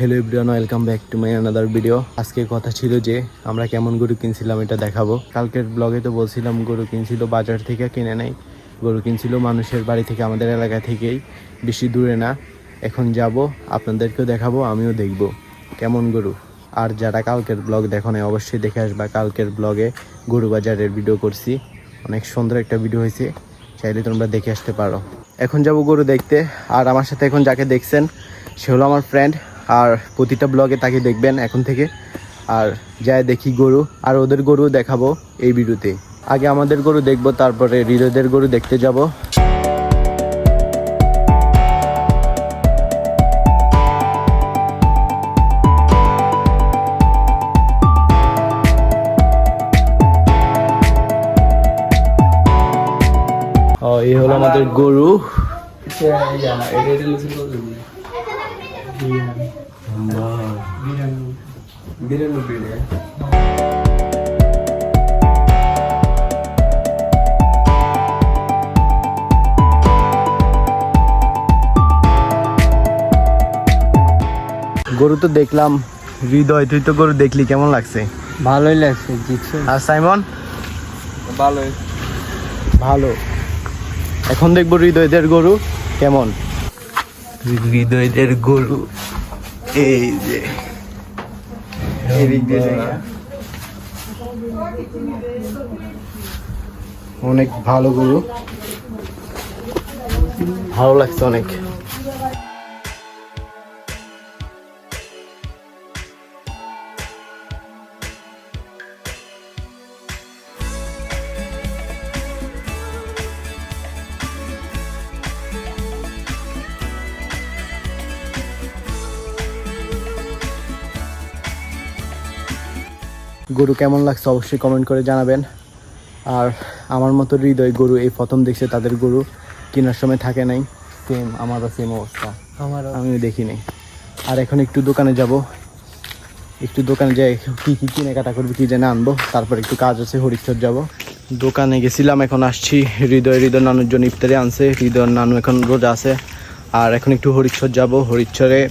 Hello everyone welcome back to my another video আজকে কথা ছিল যে আমরা কেমন গরু কিনছিলাম এটা দেখাবো। কালকের ব্লগে তো বলছিলাম গরু কিনছিল বাজার থেকে, কিনে নাই। গরু কিনছিল মানুষের বাড়ি থেকে, আমাদের এলাকা থেকেই। বেশি দূরে না। এখন যাব, আপনাদেরকেও দেখাবো, আমিও দেখব। কেমন গরু? আর যারা কালকের ব্লগ দেখো নাই, অবশ্যই দেখে আসবা। কালকের ব্লগে গরু বাজারের ভিডিও করছি। অনেক সুন্দর একটা ভিডিও হয়েছে। চাইলে তোমরা দেখে আসতে পারো। এখন যাব গরু দেখতে। আর আমার সাথে এখন যাকে দেখছেন, সে হলো আমার ফ্রেন্ড আর প্রতিটা ব্লগে তাকে দেখবেন এখন থেকে। আর যাই দেখি গরু আর ওদের গরু দেখাবো এই ভিডিওতে। আগে আমাদের গরু দেখব তারপরে হৃদয়দের গরু দেখতে যাব। এই হলো আমাদের গরু। গরু তো দেখলাম। হৃদয় তুই তো গরু দেখলি কেমন লাগছে? ভালোই লাগছে জিতছে। আর সাইমন? ভালোই। ভালো। এখন দেখব হৃদয়দের গরু কেমন। হৃদয়দের গরু। এই যে অনেক ভালো গরু। ভালো লাগছে অনেক। গরু কেমন লাগছে অবশ্যই কমেন্ট করে জানাবেন। আর আমার মতো হৃদয় গরু এই প্রথম দেখছে তাদের গরু কেনার সময় থাকে নাই। সেম আমারও সেম অবস্থা। আমার আমিও দেখি নাই। আর এখন একটু দোকানে যাব। একটু দোকানে যাই কী কী কেনাকাটা করব কী যেন আনব। তারপর একটু কাজ আছে হরিশ্বর যাব। দোকানে গেছিলাম এখন আসছি। হৃদয় হৃদয় নানুর জন্য ইফতারে আনছে। হৃদয় নানু এখন রোজা আছে। আর এখন একটু হরিশ্বর যাব। হরিশ্বরে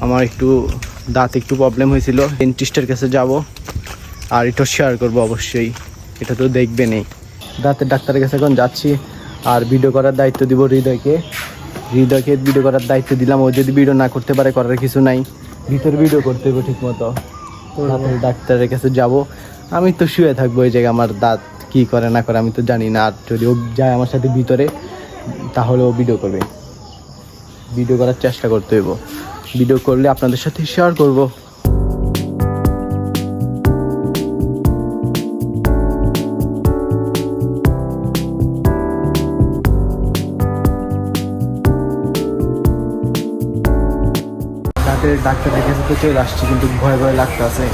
আমার একটু দাঁত একটু প্রবলেম হয়েছিল। ডেন্টিস্টের কাছে যাব। আর এটা শেয়ার করব অবশ্যই। এটা তো দেখবেনই। দাঁতের ডাক্তারের কাছে এখন যাচ্ছি আর ভিডিও করার দায়িত্ব দিব হৃদয়কে। হৃদয়কে ভিডিও করার দায়িত্ব দিলাম। ও যদি ভিডিও না করতে পারে করার কিছু নাই। ভিতর ভিডিও করতে হবে ঠিক মতো দাঁতের ডাক্তারের কাছে যাব। আমি তো শুয়ে থাকব এই জায়গায় আমার দাঁত কি করে না করে আমি তো জানি না। আর যদি ও যায় আমার সাথে ভিতরে তাহলে ও ভিডিও করবে। ভিডিও করার চেষ্টা করতে হইব। ভিডিও করলে আপনাদের সাথে শেয়ার করব। দাঁতের ডাক্তারের কাছে তো চলে আসছি, কিন্তু ভয় ভয় লাগতেছে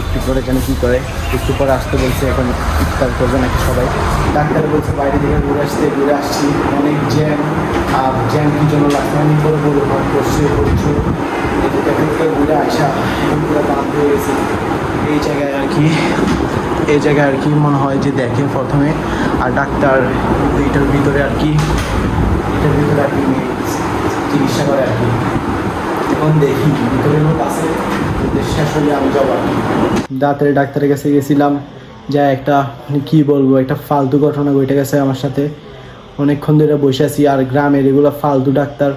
একটু করে যেন কী করে। একটু পরে আসতে বলছে, এখন ইফতার করবে নাকি সবাই। ডাক্তার বলছে, বাইরে থেকে ঘুরে আসতে, ঘুরে আসছি। অনেক জ্যাম। আর জ্যাম কি জন্য লাগছে আমি করে বলব ঘর করছে করছ এখন থেকে ঘুরে আসা পুরো দাম হয়ে গেছে। এই জায়গায় আর কি, এই জায়গায় আর কি মনে হয় যে দেখে প্রথমে। আর ডাক্তার এইটার ভিতরে আর কি, এটার ভিতরে আর কি চিকিৎসা করে আর কি। এখন দেখি ভিতরে লোক আছে আমি দাঁতের ডাক্তারের কাছে গেছিলাম, যা একটা, কি বলব, একটা ফালতু ঘটনা ঘটে গেছে আমার সাথে। অনেকক্ষণ ধরে বসে আছি, আর গ্রামের এগুলো ফালতু ডাক্তার।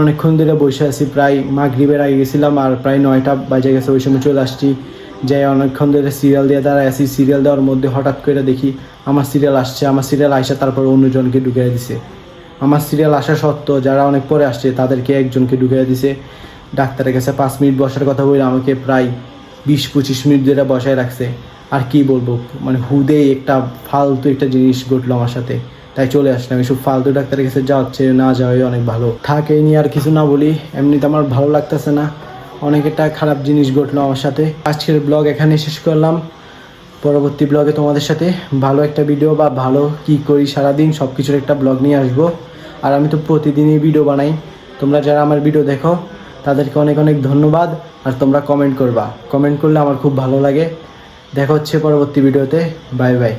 অনেকক্ষণ ধরে বসে আছি, প্রায় মাগরিবের আগে গেছিলাম, আর প্রায় নয়টা বাজে গেছে, ওই সময় চলে আসছি। যাই অনেকক্ষণ ধরে সিরিয়াল দিয়ে দাঁড়ায় আছি সিরিয়াল দেওয়ার মধ্যে হঠাৎ করে দেখি, আমার সিরিয়াল আসছে, আমার সিরিয়াল আসে তারপর অন্যজনকে ঢুকিয়ে দিছে। আমার সিরিয়াল আসা সত্ত্বেও যারা অনেক পরে আসছে, তাদেরকে একজনকে ঢুকিয়ে দিছে। ডাক্তারের কাছে পাঁচ মিনিট বসার কথা বলে আমাকে প্রায় বিশ পঁচিশ মিনিট ধরে বসায় রাখছে। আর কি বলব মানে হুদে একটা ফালতু একটা জিনিস ঘটলো আমার সাথে। তাই চলে আসলাম, এসব ফালতু ডাক্তারের কাছে যাচ্ছে, না যাওয়াই অনেক ভালো। থাকে নিয়ে আর কিছু না বলি, এমনিতে আমার ভালো লাগতেছে না। অনেক একটা খারাপ জিনিস ঘটলো আমার সাথে। আজকের ব্লগ এখানে শেষ করলাম। পরবর্তী ব্লগে তোমাদের সাথে ভালো একটা ভিডিও বা ভালো কি করি সারাদিন সব কিছুর একটা ব্লগ নিয়ে আসব। আর আমি তো প্রতিদিনই ভিডিও বানাই। তোমরা যারা আমার ভিডিও দেখো তাদেরকে অনেক অনেক ধন্যবাদ, আর তোমরা কমেন্ট করবা। কমেন্ট করলে আমার খুব ভালো লাগে। দেখা হচ্ছে পরবর্তী ভিডিওতে। Bye bye